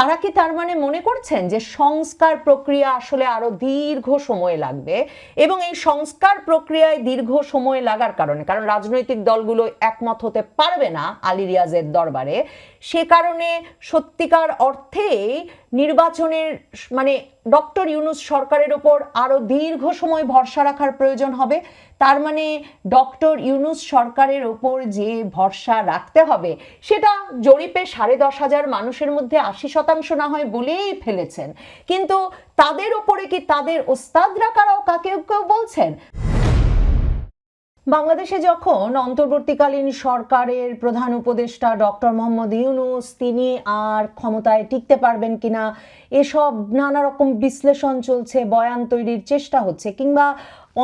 তারা কি তার মানে মনে করছেন যে সংস্কার প্রক্রিয়া আসলে আরও দীর্ঘ সময় লাগবে? এবং এই সংস্কার প্রক্রিয়ায় দীর্ঘ সময় লাগার কারণে, কারণ রাজনৈতিক দলগুলো একমত হতে পারবে না আলী রিয়াজের দরবারে, সে কারণে সত্যিকার অর্থেই নির্বাচনের মানে ডক্টর ইউনুস সরকারের ওপর আরও দীর্ঘ সময় ভরসা রাখার প্রয়োজন হবে। তার মানে ডক্টর ইউনুস সরকারের ওপর যে ভরসা রাখতে হবে, সেটা জরিপে সাড়ে দশ হাজার মানুষের মধ্যে আশি শতাংশ না হয় বলেই ফেলেছেন। কিন্তু তাদের ওপরে কি তাদের ওস্তাদরা কারাও কাকে কেউ বলছেন? বাংলাদেশে যখন অন্তর্বর্তীকালীন সরকারের প্রধান উপদেষ্টা ডক্টর মোহাম্মদ ইউনুস, তিনি আর ক্ষমতায় টিকতে পারবেন কিনা, এসব নানা রকম বিশ্লেষণ চলছে, বয়ান তৈরির চেষ্টা হচ্ছে, কিংবা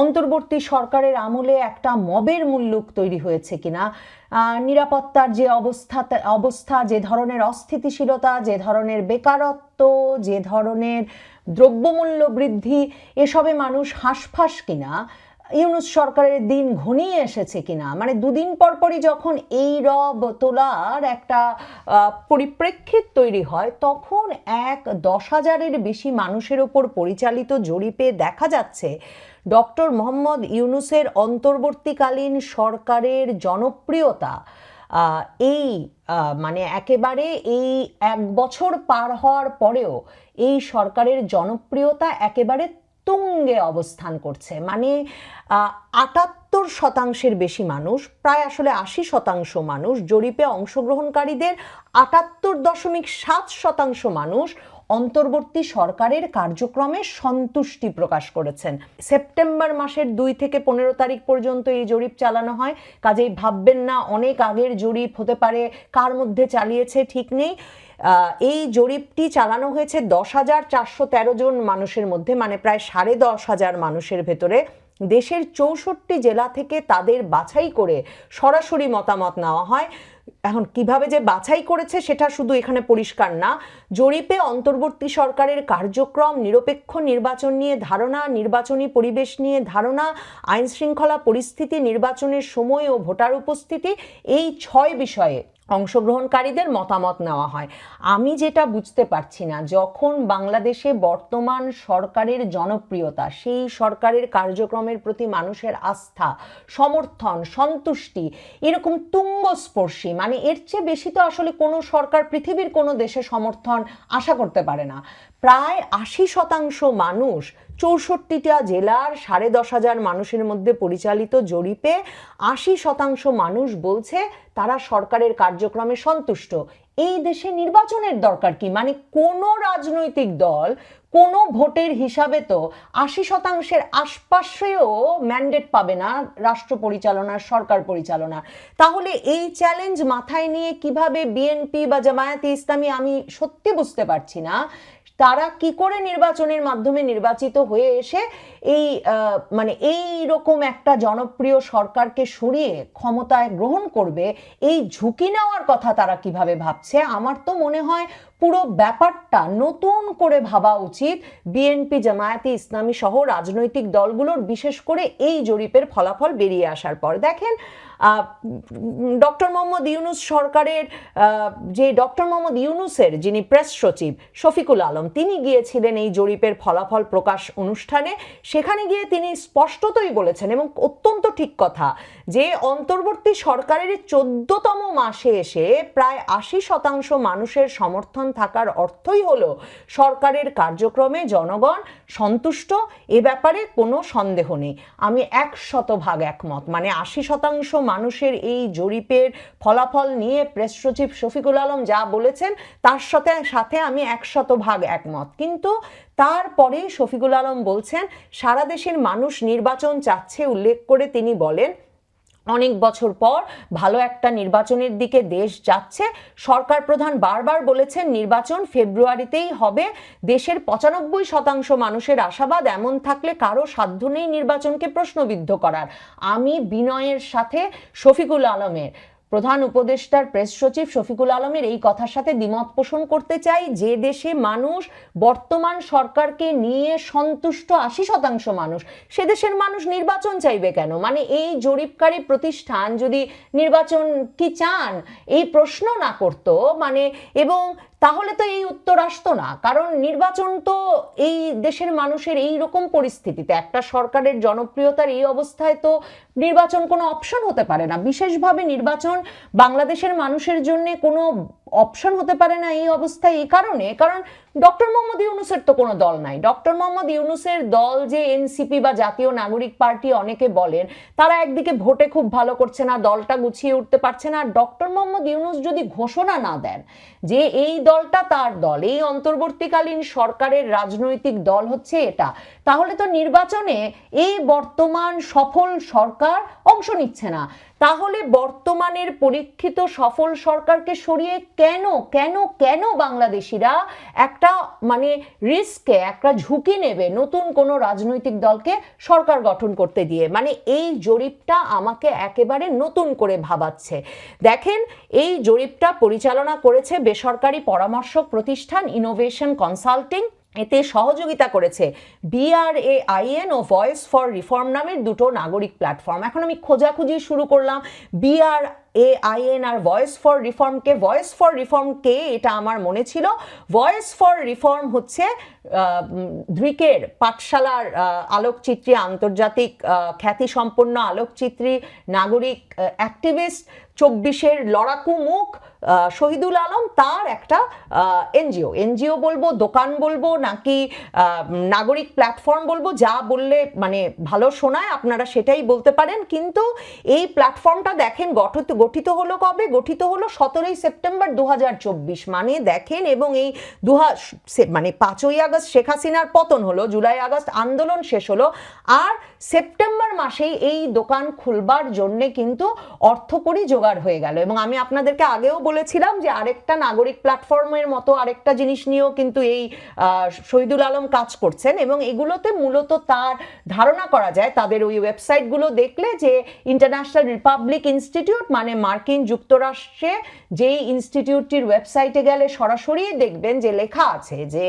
অন্তর্বর্তী সরকারের আমলে একটা মবের মুল্লুক তৈরি হয়েছে কিনা নিরাপত্তার যে অবস্থা অবস্থা, যে ধরনের অস্থিতিশীলতা, যে ধরনের বেকারত্ব, যে ধরনের দ্রব্যমূল্য বৃদ্ধি, এসবে মানুষ হাঁসফাঁস কিনা ইউনুস সরকারের দিন ঘনিয়ে এসেছে কিনা? মানে দুদিন পর পরই যখন এই রব তোলার একটা পরিপ্রেক্ষিত তৈরি হয়, তখন এক দশ হাজারের বেশি মানুষের ওপর পরিচালিত জরিপে দেখা যাচ্ছে, ডক্টর মোহাম্মদ ইউনুসের অন্তর্বর্তীকালীন সরকারের জনপ্রিয়তা এই মানে একেবারে এই এক বছর পার হওয়ার পরেও এই সরকারের জনপ্রিয়তা একেবারে তুঙ্গে অবস্থান করছে। মানে আটাত্তর শতাংশের বেশি মানুষ, প্রায় আসলে আশি শতাংশ মানুষ জরিপে অংশগ্রহণকারীদের আটাত্তর দশমিক সাত শতাংশ মানুষ অন্তর্বর্তী সরকারের কার্যক্রমে সন্তুষ্টি প্রকাশ করেছেন। সেপ্টেম্বর মাসের দুই থেকে পনেরো তারিখ পর্যন্ত এই জরিপ চালানো হয়। কাজেই ভাববেন না, অনেক আগের জরিপ হতে পারে, কার মধ্যে চালিয়েছে ঠিক নেই। এই জরিপটি চালানো হয়েছে দশ হাজার চারশো তেরো জন মানুষের মধ্যে মানে প্রায় সাড়ে দশ হাজার মানুষের ভেতরে। দেশের চৌষট্টি জেলা থেকে তাদের বাছাই করে সরাসরি মতামত নেওয়া হয়। এখন কীভাবে যে বাছাই করেছে সেটা শুধু এখানে পরিষ্কার না, জরিপে অন্তর্বর্তী সরকারের কার্যক্রম, নিরপেক্ষ নির্বাচন নিয়ে ধারণা, নির্বাচনী পরিবেশ নিয়ে ধারণা আইন শৃঙ্খলা পরিস্থিতি, নির্বাচনের সময় ও ভোটার উপস্থিতি, এই ছয় বিষয়ে অংশগ্রহণকারীদের মতামত নেওয়া হয়। আমি যেটা বুঝতে পারছি না, যখন বাংলাদেশে বর্তমান সরকারের জনপ্রিয়তা, সেই সরকারের কার্যক্রমের প্রতি মানুষের আস্থা, সমর্থন, সন্তুষ্টি, এরকম তুঙ্গস্পর্শী মানে এর চেয়ে বেশি তো আসলে কোনো সরকার পৃথিবীর কোনো দেশে সমর্থন আশা করতে পারে না। প্রায় আশি শতাংশ মানুষ চৌষট্টিটা জেলার সাড়ে দশ হাজার মানুষের মধ্যে পরিচালিত জরিপে আশি শতাংশ মানুষ বলছে তারা সরকারের কার্যক্রমে সন্তুষ্ট। এই দেশে নির্বাচনের দরকার কি? মানে কোনো রাজনৈতিক দল কোনো ভোটের হিসাবে তো আশি শতাংশের আশপাশেও ম্যান্ডেট পাবে না রাষ্ট্র পরিচালনার সরকার পরিচালনার তাহলে এই চ্যালেঞ্জ মাথায় নিয়ে কীভাবে বিএনপি বা জামায়াতে ইসলামী আমি সত্যি বুঝতে পারছি না তারা কি করে নির্বাচনের মাধ্যমে নির্বাচিত হয়ে এসে এই মানে এই রকম একটা জনপ্রিয় সরকারকে সরিয়ে ক্ষমতায় গ্রহণ করবে, এই ঝুঁকি নেওয়ার কথা তারা কীভাবে ভাবছে? আমার তো মনে হয় পুরো ব্যাপারটা নতুন করে ভাবা উচিত। বিএনপি জামায়াতে ইসলামী সহ রাজনৈতিক দলগুলোর, বিশেষ করে এই জরিপের ফলাফল বেরিয়ে আসার পর। দেখেন ডক্টর মোহাম্মদ ইউনুস সরকারের যে ডক্টর মোহাম্মদ ইউনুসের যিনি প্রেস সচিব শফিকুল আলম, তিনি গিয়েছিলেন এই জরিপের ফলাফল প্রকাশ অনুষ্ঠানে। সেখানে গিয়ে তিনি স্পষ্টতই বলেছেন এবং অত্যন্ত ঠিক কথা যে অন্তর্বর্তী সরকারের চোদ্দতম মাসে এসে প্রায় আশি শতাংশ মানুষের সমর্থন থাকার অর্থই হলো সরকারের কার্যক্রমে জনগণ সন্তুষ্ট। এ ব্যাপারে কোনো সন্দেহ নেই। আমি এক শতভাগ একমত। মানে আশি শতাংশ মানুষের এই জরিপের ফলাফল নিয়ে প্রেস সচিব শফিকুল আলম যা বলেছেন, তার সাথে সাথে আমি একশত ভাগ একমত। কিন্তু তারপরে শফিকুল আলম বলছেন, সারা দেশের মানুষ নির্বাচন চাচ্ছে উল্লেখ করে তিনি বলেন অনেক বছর পর ভালো একটা নির্বাচনের দিকে দেশ যাচ্ছে। সরকার প্রধান বারবার বলেছেন, নির্বাচন ফেব্রুয়ারিতেই হবে। দেশের পঁচানব্বই শতাংশ মানুষের আশাবাদ এমন থাকলে কারও সাধ্য নেই নির্বাচনকে প্রশ্নবিদ্ধ করার। আমি বিনয়ের সাথে শফিকুল আলমের প্রধান উপদেষ্টার প্রেস সচিব শফিকুল আলমের এই কথার সাথে দ্বিমত পোষণ করতে চাই। যে দেশে মানুষ বর্তমান সরকারকে নিয়ে সন্তুষ্ট আশি শতাংশ মানুষ, সে দেশের মানুষ নির্বাচন চাইবে কেন? মানে এই জরিপকারী প্রতিষ্ঠান যদি নির্বাচন কি চান? এই প্রশ্ন না করতো মানে এবং তাহলে তো এই উত্তর আসতো না। কারণ নির্বাচন তো এই দেশের মানুষের এই রকম পরিস্থিতিতে, একটা সরকারের জনপ্রিয়তার এই অবস্থায় তো নির্বাচন কোনো অপশন হতে পারে না। বিশেষভাবে নির্বাচন বাংলাদেশের মানুষের জন্য কোনো অপশন হতে পারে না এই অবস্থায় এই কারণে। কারণ ডক্টর মোহাম্মদ ইউনুসের তো কোনো দল নাই। ডক্টর মোহাম্মদ ইউনুসের দল যে এনসিপি বা জাতীয় নাগরিক পার্টি অনেকে বলেন, তারা একদিকে ভোটে খুব ভালো করছে না, দলটা গুছিয়ে উঠতে পারছে না। আর ডক্টর মোহাম্মদ ইউনুস যদি ঘোষণা না দেন যে এই দলটা তার দল, এই অন্তর্বর্তীকালীন সরকারের রাজনৈতিক দল হচ্ছে এটা তাহলে তো নির্বাচনে এই বর্তমান সফল সরকার অংশ নিচ্ছে না। তাহলে বর্তমানের পরীক্ষিত সফল সরকারকে সরিয়ে কেন কেন কেন বাংলাদেশিরা একটা মানে রিস্কে, একটা ঝুঁকি নেবে নতুন কোনো রাজনৈতিক দলকে সরকার গঠন করতে দিয়ে? মানে এই জরিপটা আমাকে একেবারে নতুন করে ভাবাচ্ছে। দেখেন, এই জরিপটা পরিচালনা করেছে বেসরকারি পরামর্শক প্রতিষ্ঠান ইনোভেশন কনসাল্টিং এতে সহযোগিতা করেছে B R A I N O voice for reform নামের দুটো নাগরিক প্ল্যাটফর্ম এখন আমি খোঁজাখুঁজি শুরু করলাম B R A I N R voice for রিফর্মকে ভয়েস ফর রিফর্ম কে এটা আমার মনে ছিল। ভয়েস ফর রিফর্ম হচ্ছে ধৃকের পাঠশালার আলোকচিত্রী, আন্তর্জাতিক খ্যাতিসম্পন্ন আলোকচিত্রী, নাগরিক অ্যাক্টিভিস্ট চব্বিশের লড়াকু মুখ শহীদুল আলম, তার একটা এনজিও। এনজিও বলব, দোকান বলব, নাকি নাগরিক প্ল্যাটফর্ম বলব, যা বললে মানে ভালো শোনায়, আপনারা সেটাই বলতে পারেন। কিন্তু এই প্ল্যাটফর্মটা দেখেন, গঠিত গঠিত হলো কবে? গঠিত হলো সতেরোই সেপ্টেম্বর দু হাজার চব্বিশ। মানে দেখেন, এবং এই দু মানে পাঁচই আগস্ট শেখ হাসিনার পতন হলো, জুলাই আগস্ট আন্দোলন শেষ হলো। আর সেপ্টেম্বর মাসেই এই দোকান খুলবার জন্যে কিন্তু অর্থকরী জোগাড় হয়ে গেল। এবং আমি আপনাদেরকে আগেও বলেছিলাম যে আরেকটা নাগরিক প্ল্যাটফর্মের মতো আরেকটা জিনিস নিয়েও কিন্তু এই শহীদুল আলম কাজ করছেন এবং এগুলোতে মূলত তার ধারণা করা যায়। তাদের ওই ওয়েবসাইটগুলো দেখলে যে ইন্টারন্যাশনাল রিপাবলিক ইনস্টিটিউট মানে মার্কিন যুক্তরাষ্ট্রে যেই ইনস্টিটিউটটির ওয়েবসাইটে গেলে সরাসরি দেখবেন যে লেখা আছে যে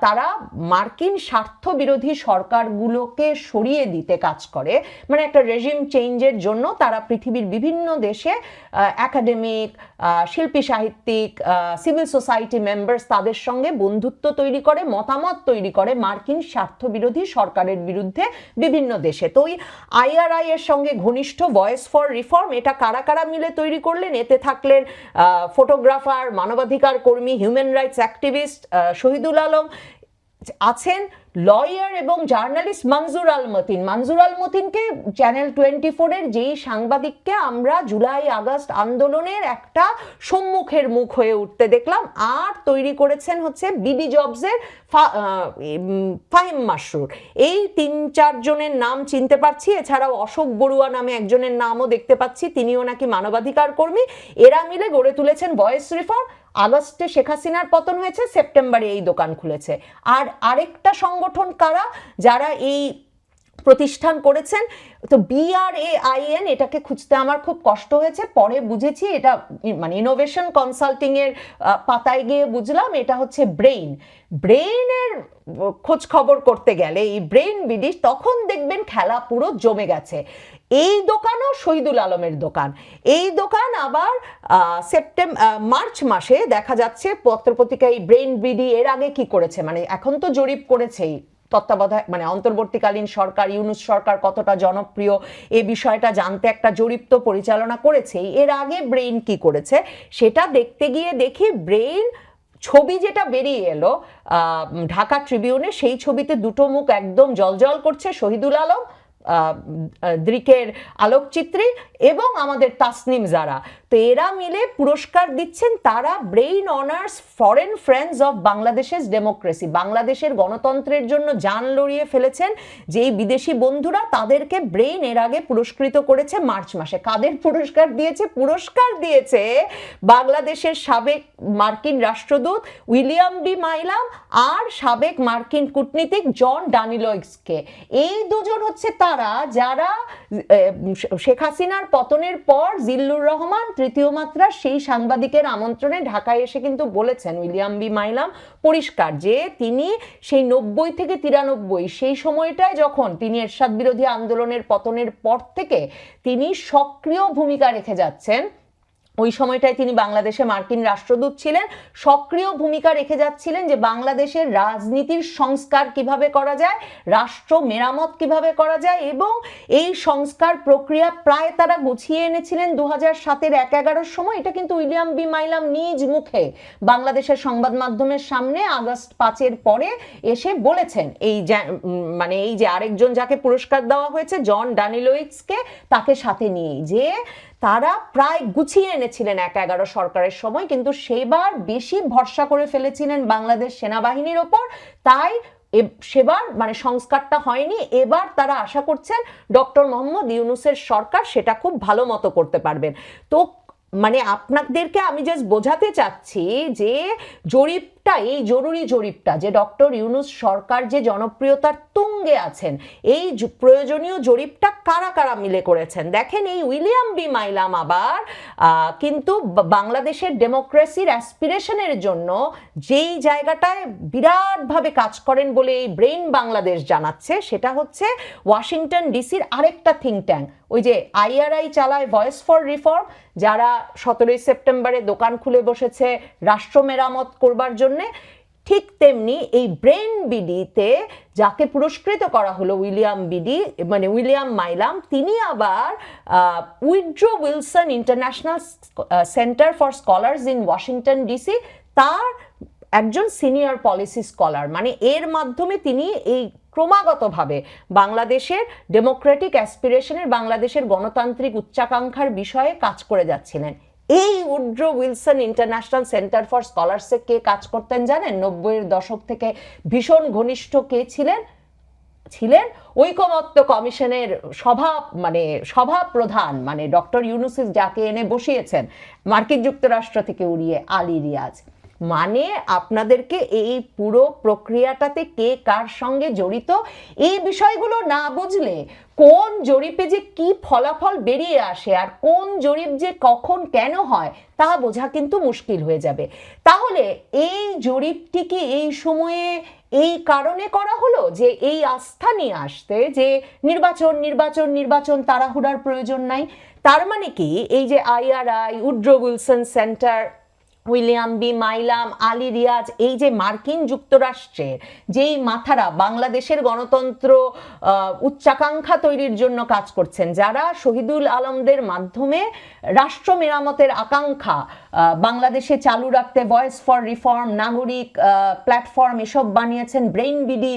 তারা মার্কিন স্বার্থ বিরোধী সরকারগুলোকে সরিয়ে দিতে কাজ করে। মানে একটা রেজিম চেঞ্জের জন্য তারা পৃথিবীর বিভিন্ন দেশে একাডেমিক শিল্পী, সাহিত্যিক সিভিল সোসাইটি মেম্বার্স তাদের সঙ্গে বন্ধুত্ব তৈরি করে, মতামত তৈরি করে মার্কিন স্বার্থ বিরোধী সরকারের বিরুদ্ধে বিভিন্ন দেশে। তো ওই আইআরআই এর সঙ্গে ঘনিষ্ঠ ভয়েস ফর রিফর্ম এটা কারা কারা মিলে তৈরি করলেন? এতে থাকলেন ফটোগ্রাফার মানবাধিকার কর্মী human rights activist Shahidul Alam আছেন লয়ার এবং জার্নালিস্ট মনজুর আল মতিন। মনজুর আল মতিনকে চ্যানেল টোয়েন্টি ফোরের যেই সাংবাদিককে আমরা জুলাই, আগস্ট আন্দোলনের একটা সম্মুখের মুখ হয়ে উঠতে দেখলাম, আর তৈরি করেছেন হচ্ছে বিডি জবসের ফাহিম মাসরুর। এই তিন চারজনের নাম চিনতে পারছি, এছাড়াও অশোক বড়ুয়া নামে একজনের নামও দেখতে পাচ্ছি, তিনিও নাকি মানবাধিকার কর্মী। এরা মিলে গড়ে তুলেছেন ভয়েস রিফর্ম। আগস্টে শেখ হাসিনার পতন হয়েছে, সেপ্টেম্বরে এই দোকান খুলেছে। আর আরেকটা সংগঠন কারা? যারা এই প্রতিষ্ঠান করেছেন, তো বিআরএআইএন এটাকে খুঁজতে আমার খুব কষ্ট হয়েছে। পরে বুঝেছি এটা মানে ইনোভেশন কনসাল্টিং এর পাতায় গিয়ে বুঝলাম এটা হচ্ছে ব্রেইন। ব্রেইনের খোঁজ খবর করতে গেলে এই ব্রেইন বিডি তখন দেখবেন খেলা পুরো জমে গেছে। এই দোকানও শহীদুল আলমের দোকান। এই দোকান আবার সেপ্টেম্বর মার্চ মাসে দেখা যাচ্ছে পত্রপত্রিকায় ব্রেইন বিডি এর আগে কি করেছে? মানে এখন তো জরিপ করেছেই। তত্ত্বাবধায়ক মানে অন্তর্বর্তীকালীন সরকার, ইউনুস সরকার কতটা জনপ্রিয় এ বিষয়টা জানতে একটা জরিপ তো পরিচালনা করেছে এর আগে ব্রেইন কি করেছে? সেটা দেখতে গিয়ে দেখি ব্রেইন ছবি যেটা বেরিয়ে এলো ঢাকা ট্রিবিউনে সেই ছবিতে দুটো মুখ একদম জলজল করছে শহীদুল আলম দৃকের আলোকচিত্রী এবং আমাদের তাসনিম যারা। তো এরা মিলে পুরস্কার দিচ্ছেন তারা brain honours foreign friends of বাংলাদেশের ডেমোক্রেসি, বাংলাদেশের গণতন্ত্রের জন্য যান লড়িয়ে ফেলেছেন যেই বিদেশি বন্ধুরা তাদেরকে ব্রেইন এর আগে পুরস্কৃত করেছে মার্চ মাসে। কাদের পুরস্কার দিয়েছে? পুরস্কার দিয়েছে বাংলাদেশের সাবেক মার্কিন রাষ্ট্রদূত উইলিয়াম বি মাইলাম আর সাবেক মার্কিন কূটনীতিক জন ডানিলয়েক্সকে এই দুজন হচ্ছে তারা যারা শেখ হাসিনার পতনের পর জিল্লুর রহমান তৃতীয় মাত্রা সেই সাংবাদিকের আমন্ত্রণে ঢাকায় এসে কিন্তু বলেছেন, উইলিয়াম বি মাইলাম, পরিষ্কার যে তিনি সেই নব্বই থেকে তিরানব্বই, সেই সময়টায় যখন তিনি এরশাদ বিরোধী আন্দোলনের পতনের পর থেকে তিনি সক্রিয় ভূমিকা রেখে যাচ্ছেন ওই সময়টায় তিনি বাংলাদেশে মার্কিন রাষ্ট্রদূত ছিলেন। সক্রিয় ভূমিকা রেখে যাচ্ছিলেন যে বাংলাদেশের রাজনীতির সংস্কার কীভাবে করা যায়, রাষ্ট্র মেরামত কীভাবে করা যায় এবং এই সংস্কার প্রক্রিয়া প্রায় তারা গুছিয়ে এনেছিলেন দু হাজার সাতের এক এগারোর সময়। এটা কিন্তু উইলিয়াম বি. মাইলাম নিজ মুখে বাংলাদেশের সংবাদ মাধ্যমের সামনে আগস্ট পাঁচের পরে এসে বলেছেন। এই মানে এই যে আরেকজন যাকে পুরস্কার দেওয়া হয়েছে, জন ডানিলোইক্সকে তাকে সাথে নিয়েই যে তারা প্রায় গুছিয়ে এনেছিলেন এক এগারো সরকারের সময়, কিন্তু সেবার বেশি ভরসা করে ফেলেছিলেন বাংলাদেশ সেনাবাহিনীর ওপর। তাই সেবার মানে সংস্কারটা হয়নি। এবার তারা আশা করছেন ডক্টর মোহাম্মদ ইউনুসের সরকার সেটা খুব ভালো মতো করতে পারবেন। তো মানে আপনাদেরকে আমি জাস্ট বোঝাতে চাচ্ছি যে জরিপটা এই জরুরি জরিপটা যে ডক্টর ইউনুস সরকার যে জনপ্রিয়তার তুঙ্গে আছেন, এই প্রয়োজনীয় জরিপটা কারা কারা মিলে করেছেন? দেখেন এই উইলিয়াম বি মাইলাম আবার কিন্তু বাংলাদেশের ডেমোক্রেসির অ্যাসপিরেশনের জন্য যেই জায়গাটায় বিরাটভাবে কাজ করেন বলে এই ব্রেইন বাংলাদেশ জানাচ্ছে, সেটা হচ্ছে ওয়াশিংটন ডিসির আরেকটা থিঙ্ক ট্যাঙ্ক, ওই যে আইআরআই চালায় ভয়েস ফর রিফর্ম, যারা সতেরোই সেপ্টেম্বরে দোকান খুলে বসেছে রাষ্ট্র মেরামত করবার জন্যে ঠিক তেমনি এই ব্রেন বিডিতে যাকে পুরস্কৃত করা হলো উইলিয়াম বিডি মানে উইলিয়াম মাইলাম, তিনি আবার Woodrow Wilson International Center for Scholars in Washington D C, তার একজন সিনিয়র পলিসি স্কলার। মানে এর মাধ্যমে তিনি এই ক্রমাগতভাবে বাংলাদেশের ডেমোক্রেটিক অ্যাসপিরেশনের, বাংলাদেশের গণতান্ত্রিক উচ্চাকাঙ্ক্ষার বিষয়ে কাজ করে যাচ্ছিলেন। এই Woodrow Wilson International Center for স্কলারসে কে কাজ করতেন জানেন? নব্বইয়ের দশক থেকে ভীষণ ঘনিষ্ঠ কে ছিলেন? ছিলেন ঐকমত্য কমিশনের সভা মানে সভা প্রধান মানে ডক্টর ইউনুসিস যাকে এনে বসিয়েছেন, মার্কিন যুক্তরাষ্ট্র থেকে উড়িয়ে আলী রিয়াজ। মানে আপনাদেরকে এই পুরো প্রক্রিয়াটাতে কে কার সঙ্গে জড়িত, এই বিষয়গুলো না বুঝলে কোন জরিপে যে কি ফলাফল বেরিয়ে আসে আর কোন জরিপ যে কখন কেন হয়, তা বোঝা কিন্তু মুশকিল হয়ে যাবে। তাহলে এই জরিপটি কি এই সময়ে এই কারণে করা হলো যে এই আস্থা নিয়ে আসতে যে নির্বাচন নির্বাচন নির্বাচন তাড়াহুড়ার প্রয়োজন নাই, তার মানে কি এই যে I R I, Woodrow Wilson Center William B. Milam, Ali Riaz, এই যে মার্কিন যুক্তরাষ্ট্রের যেই মাথারা বাংলাদেশের গণতন্ত্র উচ্চাকাঙ্ক্ষা তৈরির জন্য কাজ করছেন, যারা শহীদুল আলমদের মাধ্যমে রাষ্ট্র মেরামতের আকাঙ্ক্ষা বাংলাদেশে চালু রাখতে ভয়েস ফর রিফর্ম নাগরিক প্ল্যাটফর্ম এসব বানিয়েছেন ব্রেইন বিডি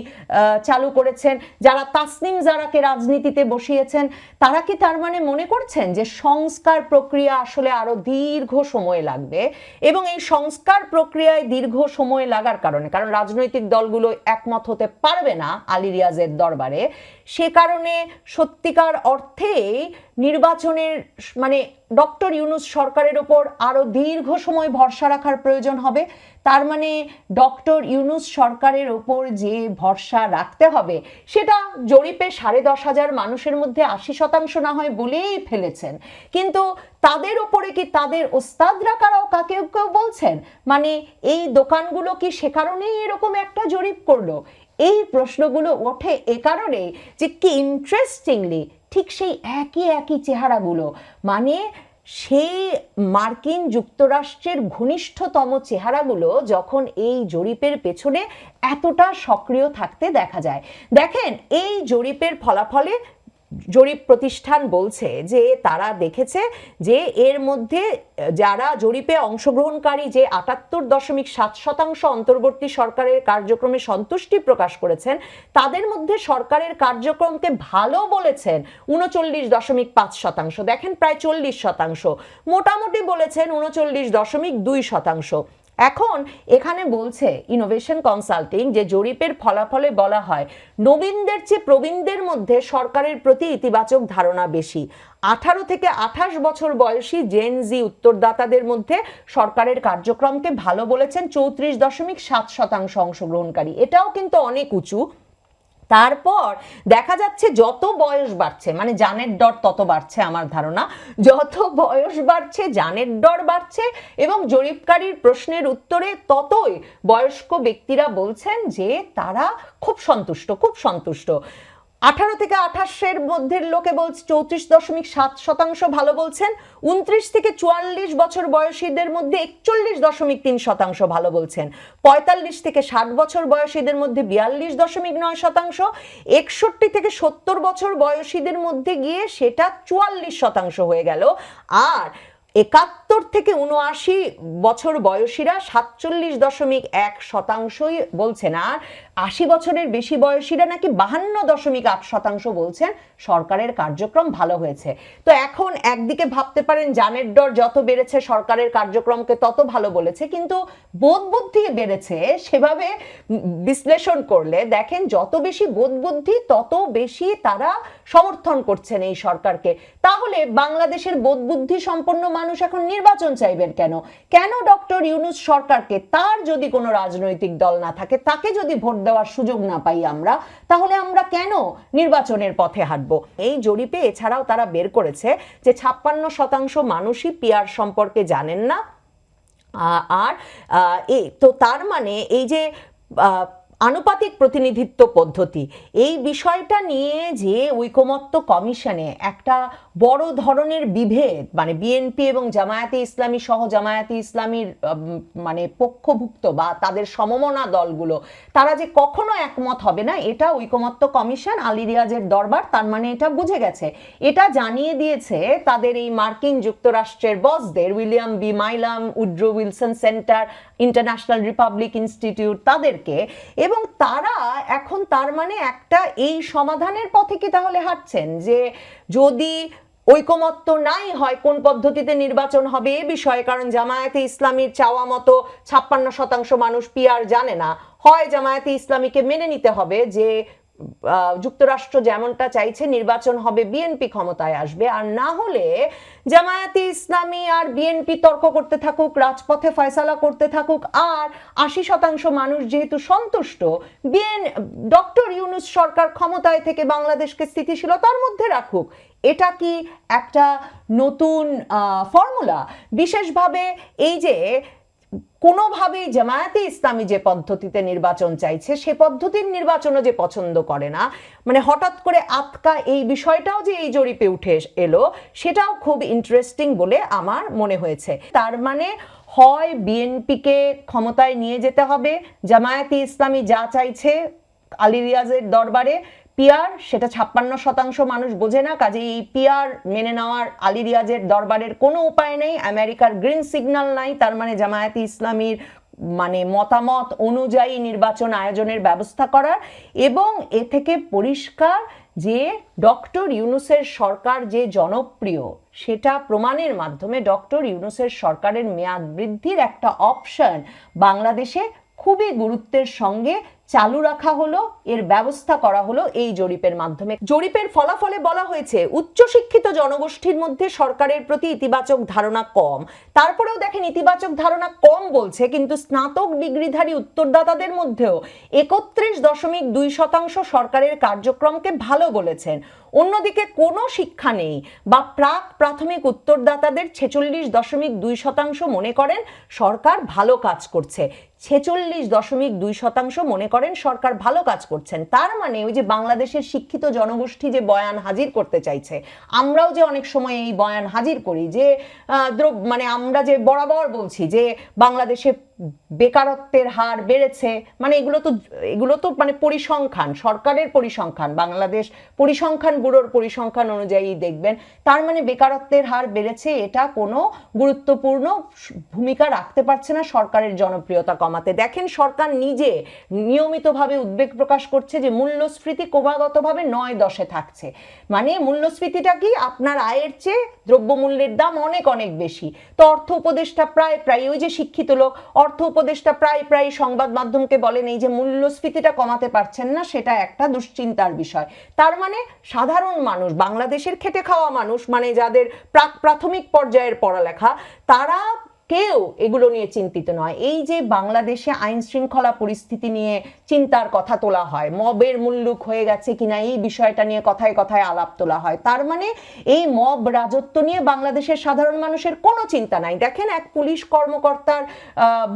চালু করেছেন। যারা তাসনিম জারাকে রাজনীতিতে বসিয়েছেন, তারা কি তার মানে মনে করছেন যে সংস্কার প্রক্রিয়া আসলে আরও দীর্ঘ সময় লাগবে? এবং এই সংস্কার প্রক্রিয়ায় দীর্ঘ সময় লাগার কারণে, কারণ রাজনৈতিক দলগুলো একমত হতে পারবে না আলী রিয়াজের দরবারে সে কারণে সত্যিকার অর্থেই নির্বাচনের মানে ডক্টর ইউনুস সরকারের ওপর আরও দীর্ঘ সময় ভরসা রাখার প্রয়োজন হবে। তার মানে ডক্টর ইউনুস সরকারের ওপর যে ভরসা রাখতে হবে, সেটা জরিপে সাড়ে দশ হাজার মানুষের মধ্যে আশি শতাংশ না হয় বলেই ফেলেছেন। কিন্তু তাদের ওপরে কি তাদের ওস্তাদরা কারাও কাকেও কেউ বলছেন? মানে এই দোকানগুলো কি সে কারণেই এরকম একটা জরিপ করল? এই প্রশ্নগুলো ওঠে এ কারণে যে কি ইন্টারেস্টিংলি ঠিক সেই একই একই চেহারাগুলো মানে সেই মার্কিন যুক্তরাষ্ট্রের ঘনিষ্ঠতম চেহারাগুলো যখন এই জরিপের পেছনে এতটা সক্রিয় থাকতে দেখা যায়। দেখেন, এই জরিপের ফলাফলে জরিপ প্রতিষ্ঠান বলছে যে তারা দেখেছে যে এর মধ্যে, যারা জরিপে অংশগ্রহণকারী যে আটাত্তর দশমিক সাত শতাংশ অন্তর্বর্তী সরকারের কার্যক্রমে সন্তুষ্টি প্রকাশ করেছেন, তাদের মধ্যে সরকারের কার্যক্রমকে ভালো বলেছেন উনচল্লিশ দশমিক পাঁচ শতাংশ। দেখেন প্রায় চল্লিশ শতাংশ। মোটামুটি বলেছেন উনচল্লিশ দশমিক দুই শতাংশ। এখন এখানে বলছে ইনোভেশন কনসাল্টিং যে জরিপের ফলাফলে বলা হয়, নবীনদের চেয়ে প্রবীণদের মধ্যে সরকারের প্রতি ইতিবাচক ধারণা বেশি। আঠারো থেকে আঠাশ বছর বয়সী জেন জি উত্তরদাতাদের মধ্যে সরকারের কার্যক্রমকে ভালো বলেছেন চৌত্রিশ দশমিক সাত শতাংশ অংশগ্রহণকারী। এটাও কিন্তু অনেক উঁচু। তারপর দেখা যাচ্ছে যত বয়স বাড়ছে মানে জানের ডর তত বাড়ছে আমার ধারণা, যত বয়স বাড়ছে জানের ডর বাড়ছে এবং জরিপকারীর প্রশ্নের উত্তরে ততই বয়স্ক ব্যক্তিরা বলছেন যে তারা খুব সন্তুষ্ট খুব সন্তুষ্ট। আঠারো থেকে আঠাশের মধ্যে লোকে বলছে চৌত্রিশ দশমিক সাত শতাংশ ভালো বলছেন। উনত্রিশ থেকে চুয়াল্লিশ বছর বয়সীদের মধ্যে একচল্লিশ দশমিক তিন শতাংশ ভালো বলছেন। পঁয়তাল্লিশ থেকে ষাট বছর বয়সীদের মধ্যে বিয়াল্লিশ দশমিক নয় শতাংশ। একষট্টি থেকে সত্তর বছর বয়সীদের মধ্যে গিয়ে সেটা চুয়াল্লিশ শতাংশ হয়ে গেল। আর একাত্তর থেকে উনআশি বছর বয়সীরা সাতচল্লিশ দশমিক এক শতাংশই বলছেন, আর আশি বছরের বেশি বয়সীরা নাকি বাহান্ন দশমিক আট শতাংশ বলছেন। সরকারের কার্যক্রম ভালো হয়েছে। তো এখন একদিকে ভাবতে পারেন জানের ডর যত বেড়েছে, সরকারের কার্যক্রমকে তত ভালো বলেছে। কিন্তু বোধ বুদ্ধি বেড়েছে, সেভাবে বিশ্লেষণ করলে দেখেন, যত বেশি বোধ বুদ্ধি তত বেশি তারা সমর্থন করছেন এই সরকারকে। তাহলে বাংলাদেশের বোধ বুদ্ধি সম্পন্ন মানুষ এখন নির্বাচন চাইবেন কেন? কেন ডক্টর ইউনুস সরকারকে তার যদি কোনো রাজনৈতিক দল না থাকে, তাকে যদি ভোট দেওয়ার সুযোগ না পাই আমরা, তাহলে আমরা কেন নির্বাচনের পথে হাঁটব? এই জরিপে এছাড়াও তারা বের করেছে যে ছাপ্পান্ন শতাংশ মানুষই পিয়ার সম্পর্কে জানেন না। আর এই তো তার মানে এই যে আনুপাতিক প্রতিনিধিত্ব পদ্ধতি। এই বিষয়টা নিয়ে যে ঐকমত্য কমিশনে একটা বড় ধরনের বিভেদ মানে বিএনপি এবং জামায়াতে ইসলামী সহ জামায়াতে ইসলামীর মানে পক্ষভুক্ত বা তাদের সমমনা দলগুলো, তারা যে কখনো একমত হবে না, এটা ঐকমত্য কমিশন আলী রিয়াজের দরবার, তার মানে এটা বুঝে গেছে। এটা জানিয়ে দিয়েছে তাদের এই মার্কিন যুক্তরাষ্ট্রের বসদের, William B Milam, Woodrow Wilson Center International Republic Institute তাদেরকে, এবং তারা এখন তার মানে একটা এই সমাধানের পথে কি তাহলে হাঁটছেন? যে যদি ঐকমত্য নাই হয়, কোন পদ্ধতিতে নির্বাচন হবে এ বিষয়ে? কারণ জামায়াতে ইসলামীর চাওয়া মতো ছাপ্পান্ন শতাংশ মানুষ পিয়ার জানে না। হয় জামায়াতে ইসলামীকে মেনে নিতে হবে যে যুক্তরাষ্ট্র যেমনটা চাইছে, নির্বাচন হবে বিএনপি ক্ষমতায় আসবে। আর না হলে জামায়াতে ইসলামী আর বিএনপি তর্ক করতে থাকুক, রাজপথে ফয়সালা করতে থাকুক, আর আশি শতাংশ মানুষ যেহেতু সন্তুষ্ট বিএন ডক্টর ইউনুস সরকার ক্ষমতায় থেকে বাংলাদেশকে স্থিতিশীলতার মধ্যে রাখুক। এটা কি একটা নতুন ফর্মুলা? বিশেষভাবে এই যে কোনোভাবেই জামায়াতে ইসলামী যে পদ্ধতিতে নির্বাচন চাইছে, সে পদ্ধতির নির্বাচনও যে পছন্দ করে না। মানে হঠাৎ করে আতকা এই বিষয়টাও যে এই জরিপে উঠে এলো, সেটাও খুব ইন্টারেস্টিং বলে আমার মনে হয়েছে। তার মানে হয় বিএনপিকে ক্ষমতায় নিয়ে যেতে হবে, জামায়াতে ইসলামী যা চাইছে, আলী রিয়াজের দরবারে পিয়ার, সেটা ছাপ্পান্ন শতাংশ মানুষ বোঝে না। কাজে এই পিয়ার মেনে নেওয়ার আলী রিয়াজের দরবারের কোনো উপায় নেই। আমেরিকার গ্রিন সিগন্যাল নাই, তার মানে জামায়াতে ইসলামীর মানে মতামত অনুযায়ী নির্বাচন আয়োজনের ব্যবস্থা করার। এবং এ থেকে পরিষ্কার যে ডক্টর ইউনুসের সরকার যে জনপ্রিয়, সেটা প্রমাণের মাধ্যমে ডক্টর ইউনুসের সরকারের মেয়াদ বৃদ্ধির একটা অপশন বাংলাদেশে খুবই গুরুত্বের সঙ্গে চালু রাখা হলো, এর ব্যবস্থা করা হলো এই জরিপের মাধ্যমে। জরিপের ফলাফলে বলা হয়েছে, উচ্চশিক্ষিত জনগোষ্ঠীর মধ্যে সরকারের প্রতি ইতিবাচক ধারণা কম। তারপরেও দেখেন, ইতিবাচক ধারণা কম বলছে, কিন্তু স্নাতক ডিগ্রিধারী উত্তরদাতাদের মধ্যেও একত্রিশ দশমিক দুই শতাংশ সরকারের কার্যক্রমকে ভালো বলেছেন। অন্যদিকে কোনো শিক্ষা নেই বা প্রাক প্রাথমিক উত্তরদাতাদের ছেচল্লিশ দশমিক দুই শতাংশ মনে করেন, সরকার ভালো কাজ করছে। ছেচল্লিশ দশমিক দুই শতাংশ মনে করেন সরকার ভালো কাজ করছেন। তার মানে ওই যে বাংলাদেশের শিক্ষিত জনগোষ্ঠী যে বয়ান হাজির করতে চাইছে, আমরাও যে অনেক সময় এই বয়ান হাজির করি যে মানে আমরা যে বরাবর বলছি যে বাংলাদেশে বেকারত্বের হার বেড়েছে। মানে এগুলো তো এগুলো তো মানে পরিসংখ্যান, সরকারের পরিসংখ্যান, বাংলাদেশ পরিসংখ্যান ব্যুরোর পরিসংখ্যান অনুযায়ী দেখবেন। তার মানে বেকারত্বের হার বেড়েছে, এটা কোনো গুরুত্বপূর্ণ ভূমিকা রাখতে পারছে না সরকারের জনপ্রিয়তা কমাতে। দেখেন সরকার নিজে নিয়মিতভাবে উদ্বেগ প্রকাশ করছে যে মূল্যস্ফীতি ক্রমাগতভাবে নয় দশে থাকছে। মানে মূল্যস্ফীতিটা কি? আপনার আয়ের চেয়ে দ্রব্যমূল্যের দাম অনেক অনেক বেশি। তো অর্থ উপদেষ্টা প্রায় প্রায় ওই যে শিক্ষিত লোক অর্থ উপদেষ্টা প্রায় প্রায় সংবাদ মাধ্যমকে বলেন, এই যে মূল্যস্ফীতিটা কমাতে পারছেন না, সেটা একটা দুশ্চিন্তার বিষয়। তার মানে সাধারণ মানুষ, বাংলাদেশের খেটে খাওয়া মানুষ মানে যাদের প্রাক প্রাথমিক পর্যায়ের পড়ালেখা, তারা কেউ এগুলো নিয়ে চিন্তিত নয়। এই যে বাংলাদেশে আইন শৃঙ্খলা পরিস্থিতি নিয়ে চিন্তার কথা তোলা হয়, মবের মুল্লুক হয়ে গেছে কিনা এই বিষয়টা নিয়ে কথায় কথায় আলাপ তোলা হয়, তার মানে এই মব রাজত্ব নিয়ে বাংলাদেশের সাধারণ মানুষের কোনো চিন্তা নাই। দেখেন এক পুলিশ কর্মকর্তার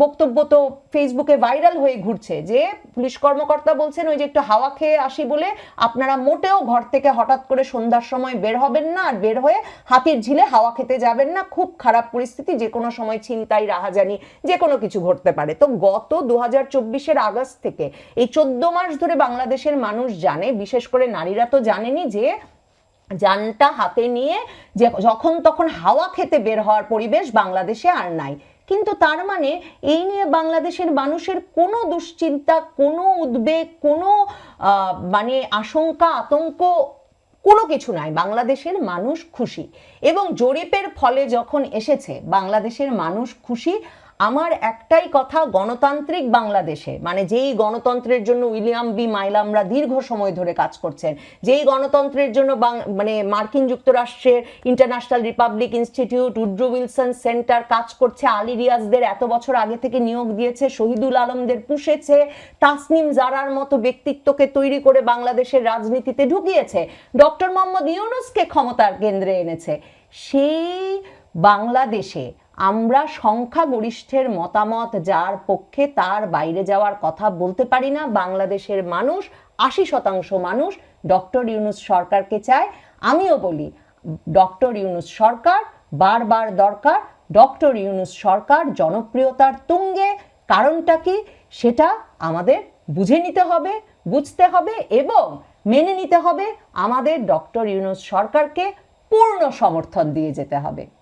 বক্তব্য তো ফেসবুকে ভাইরাল হয়ে ঘুরছে যে পুলিশ কর্মকর্তা বলছেন, ওই যে একটু হাওয়া খেয়ে আসি বলে আপনারা মোটেও ঘর থেকে হঠাৎ করে সন্ধ্যার সময় বের হবেন না, আর বের হয়ে হাতির ঝিলে হাওয়া খেতে যাবেন না। খুব খারাপ পরিস্থিতি যে কোনো সময় ছিনতাই, রাহাজানি যে কোনো কিছু ঘটতে পারে। তো গত দু হাজার আগস্ট থেকে এই চোদ্দ মাস ধরে বাংলাদেশের মানুষ জানে, বিশেষ করে নারীরা তো জানেনি যে যানটা হাতে নিয়ে যে যখন তখন হাওয়া খেতে বের হওয়ার পরিবেশ বাংলাদেশে আর নাই। কিন্তু তার মানে এই নিয়ে বাংলাদেশের মানুষের কোনো দুশ্চিন্তা, কোনো উদ্বেগ, কোনো মানে আশঙ্কা, আতঙ্ক কোনো কিছু নাই বাংলাদেশের মানুষ খুশি। এবং জরিপের ফলে যখন এসেছে বাংলাদেশের মানুষ খুশি আমার একটাই কথা, গণতান্ত্রিক বাংলাদেশে মানে যেই গণতন্ত্রের জন্য উইলিয়াম বি মাইলামরা দীর্ঘ সময় ধরে কাজ করছেন, যেই গণতন্ত্রের জন্য মানে মার্কিন যুক্তরাষ্ট্রের International Republic Institute, Woodrow Wilson Center কাজ করছে, আলী রিয়াজদের এত বছর আগে থেকে নিয়োগ দিয়েছে, শহীদুল আলমদের পুষেছে, তাসনিম জারার মতো ব্যক্তিত্বকে তৈরি করে বাংলাদেশের রাজনীতিতে ঢুকিয়েছে, ডক্টর মোহাম্মদ ইউনুসকে ক্ষমতার কেন্দ্রে এনেছে। সেই বাংলাদেশে আমরা সংখ্যাগরিষ্ঠের মতামত যার পক্ষে তার বাইরে যাওয়ার কথা বলতে পারি না, বাংলাদেশের মানুষ, আশি শতাংশ মানুষ, ডক্টর ইউনুস সরকারকে চায়। আমিও বলি, ডক্টর ইউনুস সরকার বারবার দরকার, ডক্টর ইউনুস সরকার জনপ্রিয়তার তুঙ্গে। কারণটা কি? সেটা আমাদের বুঝে নিতে হবে, বুঝতে হবে এবং মেনে নিতে হবে। আমাদের ডক্টর ইউনুস সরকারকে পূর্ণ সমর্থন দিয়ে যেতে হবে।